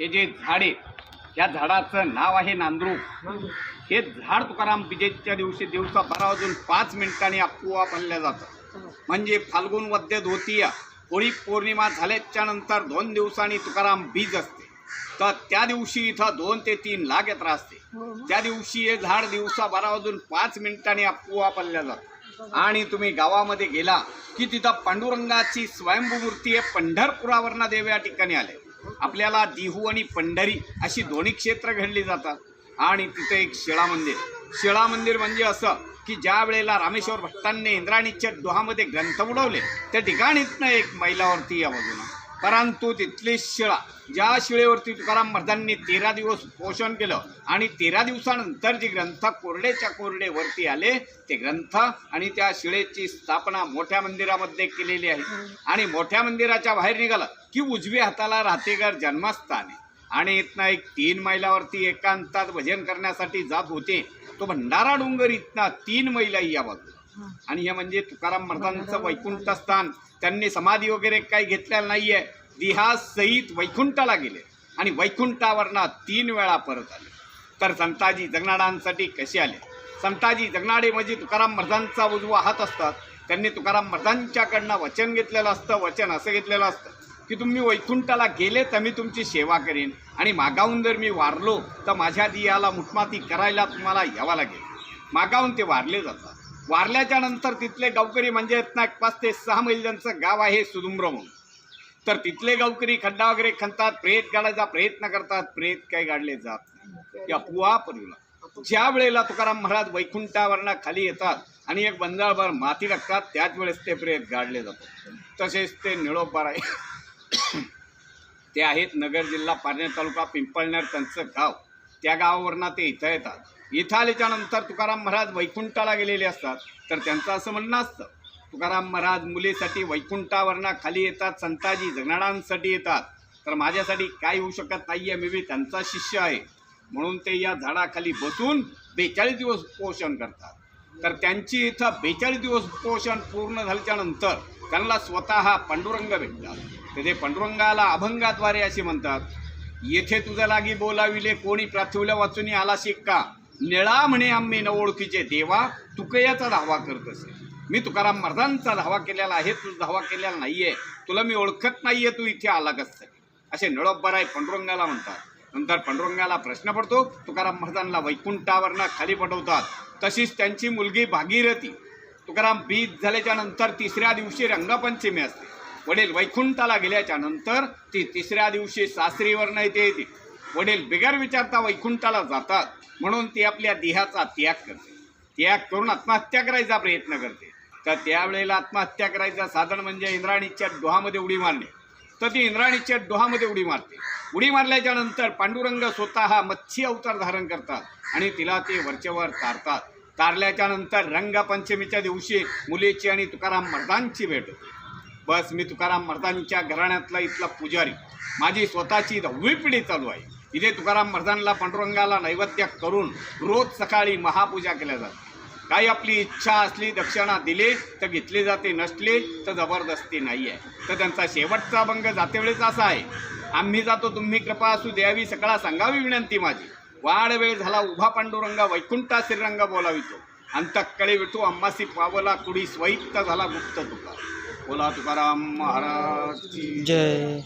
हे जे झाड आहे या झाडाचं नाव आहे नांदरू. हे झाड तुकाराम विजेच्या दिवशी दिवसा बारा वाजून पाच मिनिटांनी आपोआप आणलं जातं. म्हणजे फाल्गुन वद्य धोतीया होळी पौर्णिमा झाल्याच्यानंतर दोन दिवसांनी तुकाराम बीज असते. तर त्या दिवशी इथं दोन ते तीन लाख यात्रा असते. त्या दिवशी हे झाड दिवसा बारा वाजून पाच मिनिटांनी आपोआप आणलं जातं. आणि तुम्ही गावामध्ये गेला की तिथं पांडुरंगाची स्वयंभू मूर्ती आहे पंढरपुरावरनं देव या ठिकाणी आले. आपल्याला दिहू आणि पंढरी अशी दोन्ही क्षेत्र घडली जातात. आणि तिथं एक शिळा मंदिर. शिळा मंदिर म्हणजे असं की ज्या वेळेला रामेश्वर भट्टांनी इंद्राणीच्या डोहामध्ये ग्रंथ उडवले त्या ठिकाणीतनं एक मैलावरती या बाजूला परंतु तिथली शिळा ज्या शिळेवरती तुकाराम महाराजांनी तेरा दिवस पोषण केलं आणि तेरा दिवसानंतर जे ग्रंथ कोरडेच्या कोरडे वरती आले ते ग्रंथ आणि त्या शिळेची स्थापना मोठ्या मंदिरामध्ये केलेली आहे. आणि मोठ्या मंदिराच्या बाहेर निघालं की उजव्या हाताला राहतेगर जन्मस्थान आहे. आणि इथनं एक तीन मैलावरती एकांतात भजन करण्यासाठी जात होते. तो भंडारा डोंगर इथनं तीन मैला या बाजूला. आणि हे म्हणजे तुकाराम महाराजांचं वैकुंठ स्थान त्यांनी समाधी वगैरे काही घेतलेलं नाहीये. दिहा सहित वैकुंठाला गेले आणि वैकुंठावरनं तीन वेळा परत आले. तर संताजी जगनाडांसाठी कसे आले? संताजी जगनाडे म्हणजे तुकाराम महाराजांचा उजवा हात असतात. त्यांनी तुकाराम महाराजांच्याकडनं वचन घेतलेलं असतं. वचन असं घेतलेलं असतं की तुम्ही वैकुंठाला गेले तर मी तुमची सेवा करेन आणि मागाहून जर मी वारलो तर माझ्या दियाला मुठमाती करायला तुम्हाला यावं लागेल. मागाहून ते वारले जातात. वारल्याच्या नंतर तिथले गावकरी म्हणजे एक पाच ते सहा मैल ज्यांचं गाव आहे सुदुम्र म्हणून तर तिथले गावकरी खड्डा वगैरे खणतात प्रेत काढायचा प्रयत्न करतात प्रेत काही गाडले जात नाही. या पुवा ज्या वेळेला तुकाराम महाराज वैकुंठावरनं खाली येतात आणि एक बंजाळभर माती टाकतात त्याच वेळेस ते प्रेत गाडले जातात. तसेच ते निळोबार आहे ते आहेत नगर जिल्हा पारनेर तालुका पिंपळनेर त्यांचं गाव. त्या गावावरनं ते इथं येतात. इथं आल्याच्यानंतर तुकाराम महाराज वैकुंठाला गेलेले असतात. तर त्यांचं असं म्हणणं असतं तुकाराम महाराज मुलीसाठी वैकुंठावरनं खाली येतात संताजी जगनाडांसाठी येतात. तर माझ्यासाठी काय होऊ शकत नाही आहे मी बी त्यांचा शिष्य आहे. म्हणून ते या झाडाखाली बसून बेचाळीस दिवस पोषण करतात. तर त्यांची इथं बेचाळीस दिवस पोषण पूर्ण झाल्याच्यानंतर त्यांना स्वतः पांडुरंग भेटतात. तर ते पांडुरंगाला अभंगाद्वारे असे म्हणतात येथे तुझ्या लागी बोलाविले कोणी प्राथुल्या वाचून आला शिक्का निळा म्हणे आम्ही न ओळखीचे देवा तुकयाचा धावा करत असे. मी तुकाराम महाराजांचा धावा केलेला आहे तू धावा केलेला नाहीये. तुला मी ओळखत नाहीये तू इथे आला कसं असे निळोब्बराय पंडुरंगाला म्हणतात. नंतर पंडुरंगाला प्रश्न पडतो तुकाराम महाराजांना वैकुंठावरनं खाली पटवतात. तशीच त्यांची मुलगी भागीरथी. तुकाराम बीज झाल्याच्यानंतर तिसऱ्या दिवशी रंगपंचमी असते. वडील वैकुंठाला गेल्याच्यानंतर ती तिसऱ्या दिवशी सासरीवरनं येते येते. वडील बिगर विचारता वैकुंठाला जातात म्हणून ती आपल्या देहाचा त्याग करते. त्याग करून आत्महत्या करायचा प्रयत्न करते. तर त्यावेळेला आत्महत्या करायचं साधन म्हणजे इंद्राणीच्या डोहामध्ये उडी मारणे. तर ती इंद्राणीच्या डोहामध्ये उडी मारते. उडी मारल्याच्या नंतर पांडुरंग स्वतः मच्छी अवतार धारण करतात आणि तिला ते वरचेवर तारतात. तारल्याच्या नंतर रंगपंचमीच्या दिवशी मुलीची आणि तुकाराम मर्दांची भेट होते. बस मी तुकाराम मर्दांच्या घराण्यातला इथला पुजारी. माझी स्वतःची दहावी पिढी चालू आहे. इथे तुकाराम मर्दांना पांडुरंगाला नैवेद्य करून रोज सकाळी महापूजा केल्या जाते काही आपली इच्छा असली दक्षिणा दिली तर घेतली जाते नसली तर जबरदस्ती नाही आहे तर त्यांचा शेवटचा भंग जातेवेळेस असा आहे. आम्ही जातो तुम्ही कृपा असू द्यावी सकाळ सांगावी विनंती माझी. वाढ वेळ झाला उभा पांडुरंगा वैकुंठा श्रीरंग बोलावितो. अंतकळे विठू अम्मासी पावला कुडी स्वैत्त झाला गुप्त तुका. बोला तुकाराम महाराज जय.